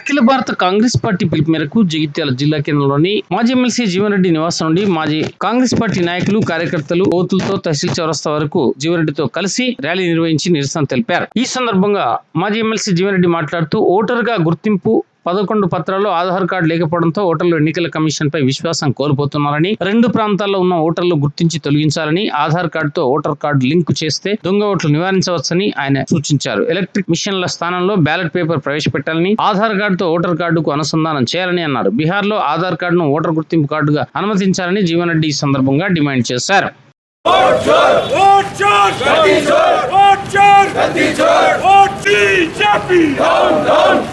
అఖిల భారత కాంగ్రెస్ పార్టీ పిలుపు మేరకు జగిత్యాల జిల్లా కేంద్రంలోని మాజీ ఎమ్మెల్సీ జీవన్రెడ్డి నివాసం నుండి మాజీ కాంగ్రెస్ పార్టీ నాయకులు కార్యకర్తలు ఓతులతో తహసీల్ చౌరస్తా వరకు జీవన్రెడ్డితో కలిసి ర్యాలీ నిర్వహించి నిరసన తెలిపారు. ఈ సందర్భంగా మాజీ ఎమ్మెల్సీ జీవన్రెడ్డి మాట్లాడుతూ ఓటరుగా గుర్తింపు పదకొండు పత్రాల్లో ఆధార్ కార్డు లేకపోవడంతో ఓటర్లు ఎన్నికల కమిషన్ పై విశ్వాసం కోల్పోతున్నారని రెండు ప్రాంతాల్లో ఉన్న ఓటర్లు గుర్తించి తొలగించాలని ఆధార్ కార్డుతో ఓటర్ కార్డు లింక్ చేస్తే దొంగ ఓట్లు నివారించవచ్చని ఆయన సూచించారు ఎలక్ట్రిక్ మిషన్ల స్థానంలో బ్యాలెట్ పేపర్ ప్రవేశపెట్టాలని ఆధార్ కార్డుతో ఓటర్ కార్డుకు అనుసంధానం చేయాలని అన్నారు బీహార్లో ఆధార్ కార్డును ఓటర్ గుర్తింపు కార్డుగా అనుమతించాలని జీవన్ రెడ్డి ఈ సందర్భంగా డిమాండ్ చేశారు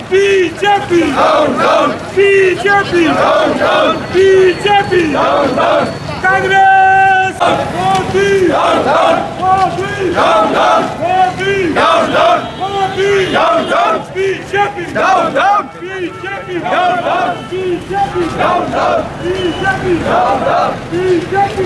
BJP BJP BJP Congress Modi Modi Modi Modi BJP BJP BJP BJP BJP BJP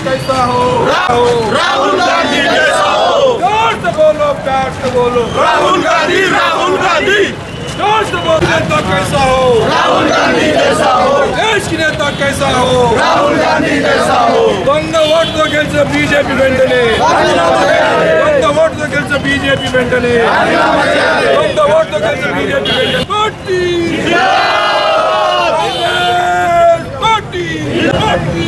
कैसा हो राहुल गांधी जैसा हो जोर से बोलो प्यार से बोलो राहुल गांधी राहुल गांधी जोर से बोलो नेता कैसा हो राहुल गांधी जैसा हो देश की नेता कैसा हो राहुल गांधी जैसा हो దొంగ ఓటుతో గెలిచిన బీజేపీ వెంటనే దొంగ ఓటుతో గెలిచిన బీజేపీ వెంటనే దొంగ ఓటుతో గెలిచిన బీజేపీ వెంటనే పార్టీ పార్టీ పార్టీ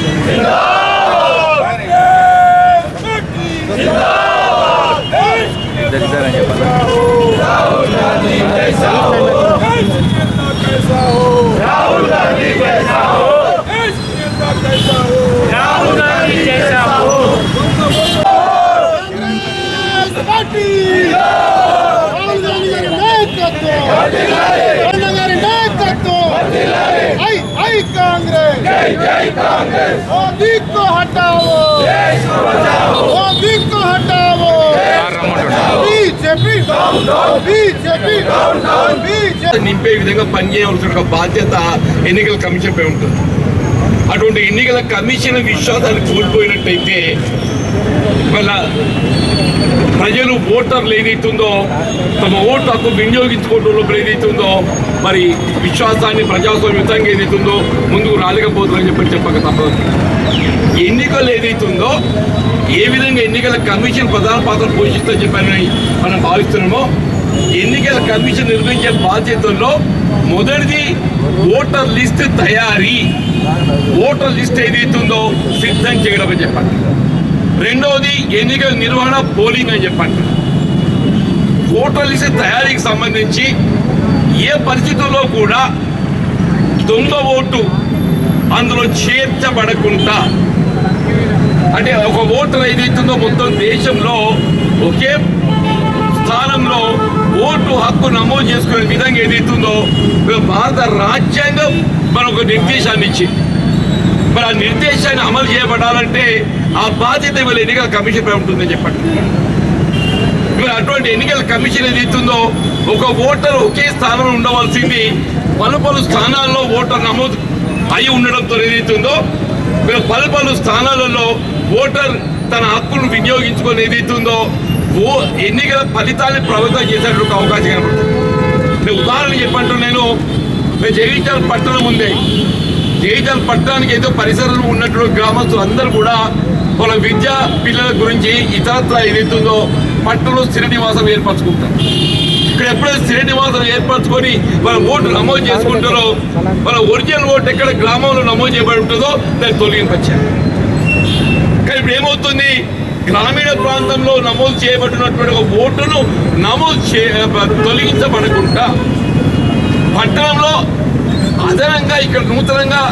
కాంగ్రెస్ జై జై కాంగ్రెస్ మోదీ को हटाओ देश को बचाओ मोदी को हटाओ BJP down down BJP down down BJP నింపే విధంగా పనిచేయవలసిన ఒక బాధ్యత ఎన్నికల కమిషన్ పై ఉంటుంది అటువంటి ఎన్నికల కమిషన్ విశ్వాసాన్ని కోల్పోయినట్టయితే వాళ్ళ ప్రజలు ఓటర్లు ఏదైతుందో తమ ఓటు హక్కు వినియోగించుకోవడంలో ఏదైతుందో మరి విశ్వాసాన్ని ప్రజాస్వామ్యుతంగా ఏదైతుందో ముందుకు రాలేకపోతుందని చెప్పి చెప్పక తప్పదు. ఎన్నికలు ఏదైతుందో ఏ విధంగా ఎన్నికల కమిషన్ ప్రధాన పాత్ర పోషిస్తా చెప్పారని మనం భావిస్తున్నామో ఎన్నికల కమిషన్ నిర్వహించే బాధ్యతల్లో మొదటిది ఓటర్ లిస్ట్ తయారీ. ఓటర్ లిస్ట్ ఏదైతుందో సిద్ధం చేయడం అని చెప్పండి రెండవది ఎన్నికల నిర్వహణ పోలింగ్ అని చెప్పండి. ఓటర్ లిస్ట్ తయారీకి సంబంధించి ఏ పరిస్థితుల్లో కూడా దొంగ ఓటు అందులో చేర్చబడకుండా అంటే ఒక ఓటర్ ఏదైతుందో మొత్తం దేశంలో ఒకే స్థానంలో ఓటు హక్కు నమోదు చేసుకునే విధంగా ఏదైతుందో భారత రాజ్యాంగం మనకు నిర్దేశాన్ని ఇచ్చింది. మరి ఆ నిర్దేశాన్ని అమలు చేయబడాలంటే ఆ బాధ్యత ఇవాళ ఎన్నికల కమిషన్ పై ఉంటుందని చెప్పండి. ఇవాళ అటువంటి ఎన్నికల కమిషన్ ఏదైతుందో ఒక ఓటర్ ఒకే స్థానంలో ఉండవలసింది పలు పలు స్థానాల్లో ఓటర్ నమోదు అయి ఉండడంతో ఏదైతుందో పలు పలు స్థానాలలో ఓటర్ తన హక్కును వినియోగించుకొని ఏదైతుందో ఓ ఎన్నికల ఫలితాన్ని ప్రభావితం చేసేటువంటి అవకాశం కనబడుతుంది. ఉదాహరణ చెప్పంటూ నేను నేను జగిత్యాల పట్టణం ఉంది. జగిత్యాల పట్టణానికి ఏదో పరిసరంలో ఉన్నటువంటి గ్రామస్తులు అందరూ కూడా వాళ్ళ విద్యా పిల్లల గురించి ఇతరత్ర ఏదైతుందో పట్టణంలో స్థిర నివాసం ఏర్పరచుకుంటారు. ఇక్కడ ఎప్పుడైతే స్థిర నివాసం ఏర్పరచుకొని వాళ్ళ ఓటు నమోదు చేసుకుంటారో వాళ్ళ ఒరిజినల్ ఓటు ఎక్కడ గ్రామంలో నమోదు చేయబడి ఉంటుందో దాన్ని తొలగింపచ్చారు కానీ ఇప్పుడు ఏమవుతుంది? గ్రామీణ ప్రాంతంలో నమోదు చేయబడినటువంటి ఒక ఓటును నమోదు చే తొలగించబడకుండా పట్టణంలో ఇక్కడ నూతనంగా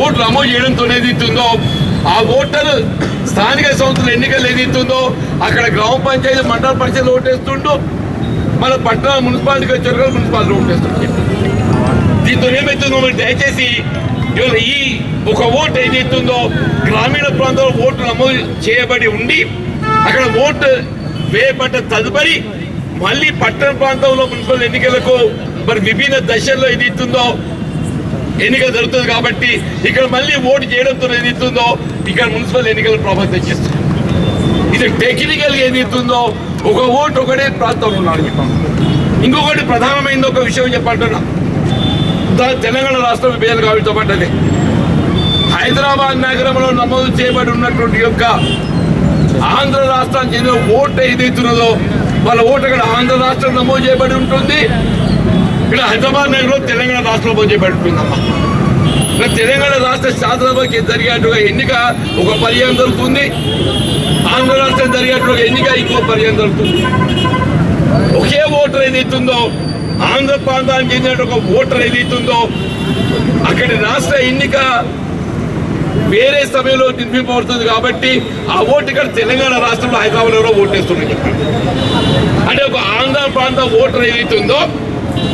ఓట్లు నమోదు చేయడంతో ఏదైతుందో ఆ ఓటర్ స్థానిక సంస్థల ఎన్నికలు ఏదైతుందో అక్కడ గ్రామ పంచాయతీ మండల పరిషత్ ఓటేస్తుంటూ మన పట్టణ మున్సిపాలిటీకి వచ్చారు మున్సిపాలిటీ ఓటేస్తుంటారు దీంతో ఏమైతుందో మరి దయచేసి ఇవాళ ఈ ఒక ఓటు ఏదైతుందో గ్రామీణ ప్రాంతంలో ఓటు నమోదు చేయబడి ఉండి అక్కడ ఓటు వేయబడ్డ తదుపరి మళ్ళీ పట్టణ ప్రాంతంలో మున్సిపల్ ఎన్నికలకు మరి విభిన్న దశల్లో ఏదైతుందో ఎన్నిక జరుగుతుంది కాబట్టి ఇక్కడ మళ్ళీ ఓటు చేయడంతో ఏదైతుందో ఇక్కడ మున్సిపల్ ఎన్నికలు ప్రభావితం చేస్తుంది ఇది టెక్నికల్ ఏదైతుందో ఒక ఓటు ఒకటే ప్రాంతంలో ఉన్నాడు చెప్పాను. ఇంకొకటి ప్రధానమైనది ఒక విషయం చెప్పంటున్నా తెలంగాణ రాష్ట్రం విభజన పడ్డది హైదరాబాద్ నగరంలో నమోదు చేయబడి ఉన్నటువంటి యొక్క ఆంధ్ర రాష్ట్రానికి చెందిన ఓటు ఏదైతున్నదో వాళ్ళ ఓటు అక్కడ ఆంధ్ర రాష్ట్రం నమోదు చేయబడి ఉంటుంది. ఇక్కడ హైదరాబాద్ నగరంలో తెలంగాణ రాష్ట్రంలో నమోదు చేయబడి ఇక్కడ తెలంగాణ రాష్ట్ర శాసనసభకి జరిగేట్టుగా ఎన్నిక ఒక పర్యాయం దొరుకుతుంది ఆంధ్ర రాష్ట్రం జరిగేట్టుగా ఎన్నిక ఇంకో పర్యాయం దొరుకుతుంది ఒకే ఓటర్ ఏదైతుందో ఆంధ్ర ప్రాంతానికి చెందిన ఒక ఓటర్ ఏదైతుందో అక్కడి రాష్ట్ర ఎన్నిక వేరే సమయంలో నిర్మింపబడుతుంది కాబట్టి ఆ ఓటు ఇక్కడ తెలంగాణ రాష్ట్రంలో హైదరాబాద్లో ఓటేస్తున్నారు చెప్పండి. అంటే ఒక ఆంధ్ర ప్రాంత ఓటర్ ఏదైతుందో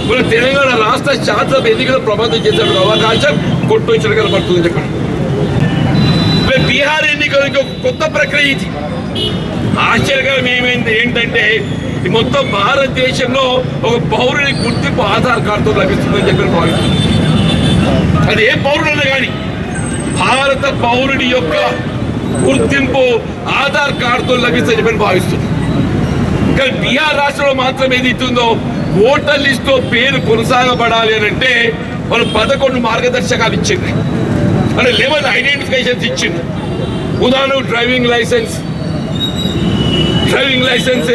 మన తెలంగాణ రాష్ట్ర శాసనసభ ఎన్నికలు ప్రభావితం చేసే అవకాశం కొట్టొచ్చిన కనబడుతుంది చెప్పండి. బీహార్ ఎన్నికలకు కొత్త ప్రక్రియ ఇది. ఆశ్చర్యకరం ఏమైంది? ఏంటంటే ఈ మొత్తం భారతదేశంలో ఒక పౌరుని గుర్తింపు ఆధార్ కార్డుతో లభిస్తుందని చెప్పి భావిస్తుంది అది ఏ పౌరుడైనా కానీ భారత పౌరుడి యొక్క గుర్తింపు ఆధార్ కార్డుతో లభిస్తుందని చెప్పని భావిస్తుంది కానీ బీహార్ రాష్ట్రంలో మాత్రం ఏది ఇస్తుందో ఓటర్ లిస్ట్లో పేరు కొనసాగబడాలి అని అంటే మనం పదకొండు మార్గదర్శకాలు ఇచ్చింది అంటే లెవెన్ ఐడెంటిఫికేషన్స్ ఇచ్చింది ఉదాహరణ డ్రైవింగ్ లైసెన్స్. డ్రైవింగ్ లైసెన్స్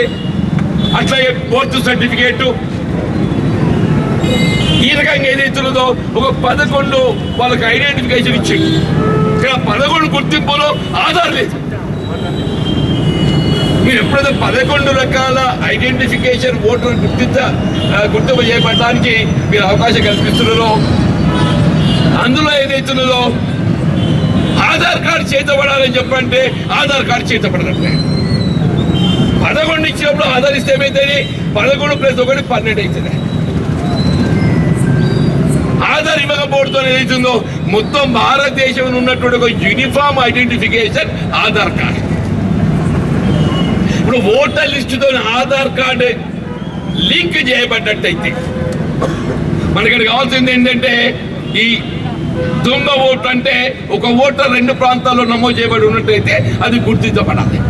అట్లాగే బర్త్ సర్టిఫికేట్. ఈ రకంగా ఏదైతున్నదో ఒక పదకొండు వాళ్ళకి ఐడెంటిఫికేషన్ ఇచ్చింది ఇక్కడ పదకొండు గుర్తింపులో ఆధార్ లేదు. మీరు ఎప్పుడైతే పదకొండు రకాల ఐడెంటిఫికేషన్ ఓటర్ గుర్తించ గుర్తింపు చేయబడటానికి మీరు అవకాశం కల్పిస్తున్నారో అందులో ఏదైతున్నదో ఆధార్ కార్డు చేతపడాలని చెప్పంటే ఆధార్ కార్డు చేతబడనట్లే పదకొండు ఇచ్చినప్పుడు ఆధార్ ఇస్తే ఏమైతుంది? పదకొండు ప్లస్ ఒకటి పన్నెండు అవుతుంది ఆధార్ ఇవ్వకపోవడంతో ఏదైతుందో మొత్తం భారతదేశంలో ఉన్నటువంటి ఒక యూనిఫామ్ ఐడెంటిఫికేషన్ ఆధార్ కార్డు. ఇప్పుడు ఓటర్ లిస్టుతో ఆధార్ కార్డు లింక్ చేయబడ్డట్టయితే మనకి కావాల్సింది ఏంటంటే ఈ దొంగ ఓటు అంటే ఒక ఓటర్ రెండు ప్రాంతాల్లో నమోదు చేయబడి ఉన్నట్టయితే అది గుర్తించబడాలి.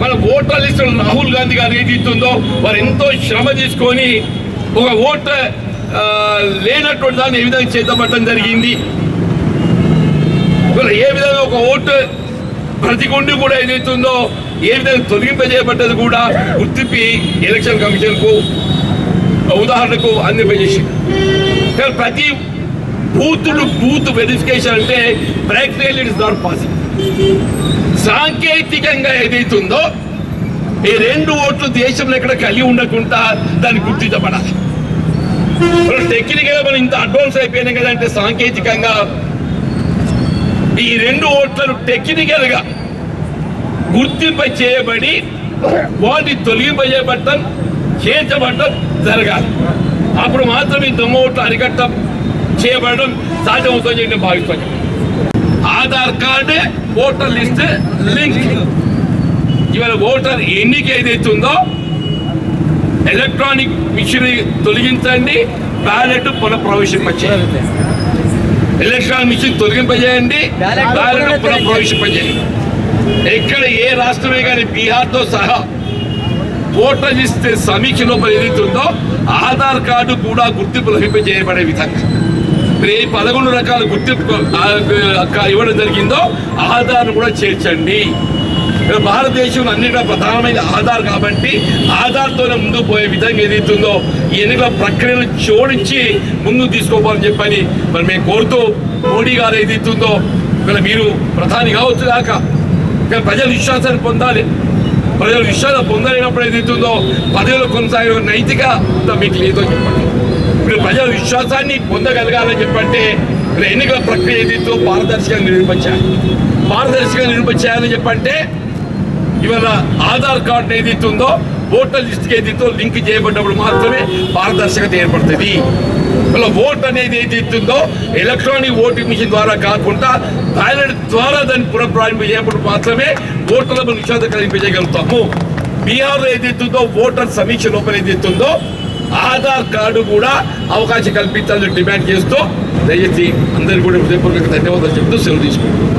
మన ఓటర్ లిస్టులో రాహుల్ గాంధీ గారు ఏది ఇస్తుందో వారు ఎంతో శ్రమ తీసుకొని ఒక ఓటర్ లేనటువంటి దాన్ని ఏ విధంగా చేతపట్టడం జరిగింది? ఏ విధంగా ఒక ఓటు ప్రతి గుండి కూడా ఏదైతుందో ఏ విధంగా తొలగింపజేయబడ్డది కూడా గుర్తింపి ఎలక్షన్ కమిషన్కు ఉదాహరణకు అందజేసింది ప్రతి బూత్ టు బూత్ వెరిఫికేషన్ అంటే practical it is not possible. సాంకేతికంగా ఏదైతుందో ఈ రెండు ఓట్లు దేశంలో ఎక్కడ కలిగి ఉండకుండా దాన్ని గుర్తించబడాలి. టెక్నికల్ మనం ఇంత అడ్వాన్స్ అయిపోయినాం కదా అంటే సాంకేతికంగా ఈ రెండు ఓట్లను టెక్నికల్గా గుర్తింప చేయబడి వాటి తొలగింపజేయబడటం చేర్చబడటం జరగాలి. అప్పుడు మాత్రం ఈ దొంగ ఓట్లు అరికట్టం చేయబడడం సాధ్యమవుతుంది నేను భావిస్తాను Aadhaar card voter list link. ఇవాళ ఓటర్ ఎన్నిక ఏదైతుందో ఎలక్ట్రానిక్ మిషన్ తొలగించండి బ్యాలెట్ పునఃప్రవేశింపచేయండి. ఎలక్ట్రానిక్ మిషన్ తొలగింపజేయండి బ్యాలెట్ పునఃప్రవేశింపజేయండి ఎక్కడ ఏ రాష్ట్రమే కానీ బీహార్తో సహా ఓటర్ లిస్ట్ సమీక్ష లోపల ఏదైతుందో ఆధార్ కార్డు కూడా గుర్తింపు లభింపజేయబడే విధంగా. మరి ఏ పదకొండు రకాల గుర్తింపు ఇవ్వడం జరిగిందో ఆధార్ కూడా చేర్చండి. ఇక్కడ భారతదేశంలో అన్నింటిలో ప్రధానమైన ఆధార్ కాబట్టి ఆధార్తోనే ముందు పోయే విధంగా ఏదైతుందో ఈ ఎన్నికల ప్రక్రియను జోడించి ముందుకు తీసుకోవాలని చెప్పని మరి మేము కోరుతూ మోడీ గారు ఏదైతుందో ఇక్కడ మీరు ప్రధాని కావచ్చు కాక ఇక్కడ ప్రజల విశ్వాసాన్ని పొందాలి. ప్రజల విశ్వాసం పొందలేనప్పుడు ఏదైతుందో పదవిలో కొనసాగే నైతిక మీకు లేదో చెప్పండి. ఇప్పుడు ప్రజల విశ్వాసాన్ని పొందగలగాలని చెప్పంటే ఇక్కడ ఎన్నికల ప్రక్రియ ఏదైతే పారదర్శకంగా నిర్వహించాలి. పారదర్శకంగా నిర్వహించాలని చెప్పంటే ఇవాళ ఆధార్ కార్డు ఏదైతే ఉందో ఓటర్ లిస్ట్ ఏదైతే లింక్ చేయబడినప్పుడు మాత్రమే పారదర్శకత ఏర్పడుతుంది. ఇలా ఓట్ అనేది ఏదైతే ఉందో ఎలక్ట్రానిక్ ఓటింగ్ మిషన్ ద్వారా కాకుండా బ్యాలెట్ ద్వారా దాన్ని పునఃప్రారంభం చేయబడి మాత్రమే ఓటర్లకు నిషేధం కలిగింపజేయగలుగుతాము బీహార్లో ఏదైతే ఉందో ఓటర్ సమీక్ష లోపల ఏదైతే ఉందో ఆధార్ కార్డు కూడా అవకాశం కల్పించాలని డిమాండ్ చేస్తూ దయచేసి అందరికీ కూడా హృదయపూర్వక ధన్యవాదాలు చెప్తూ సెలవు తీసుకుంటాం